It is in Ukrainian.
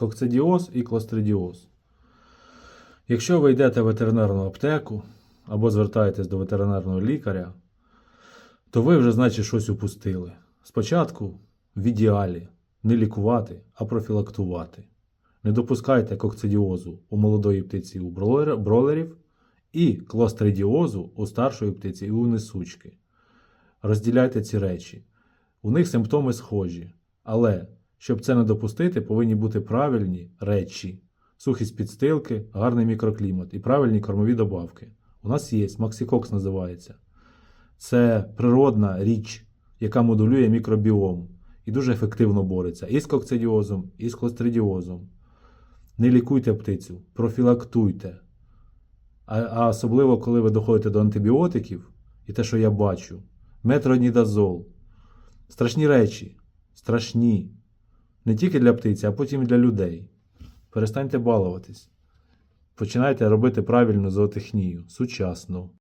кокцидіоз і клостридіоз. Якщо ви йдете в ветеринарну аптеку або звертаєтесь до ветеринарного лікаря, то ви вже, значить, щось упустили. Спочатку в ідеалі не лікувати, а профілактувати. Не допускайте кокцидіозу у молодої птиці у бролерів і клостридіозу у старшої птиці і у несучки. Розділяйте ці речі. У них симптоми схожі, але щоб це не допустити, повинні бути правильні речі, сухість підстилки, гарний мікроклімат і правильні кормові добавки. У нас є Максикокс називається. Це природна річ, яка модулює мікробіом і дуже ефективно бореться і з кокцидіозом, і з клостридіозом. Не лікуйте птицю, профілактуйте. А, а особливо, коли ви доходите до антибіотиків, і те, що я бачу, метронідазол. Страшні речі, страшні. Не тільки для птиці, а потім і для людей. Перестаньте балуватись. Починайте робити правильну зоотехнію, сучасну.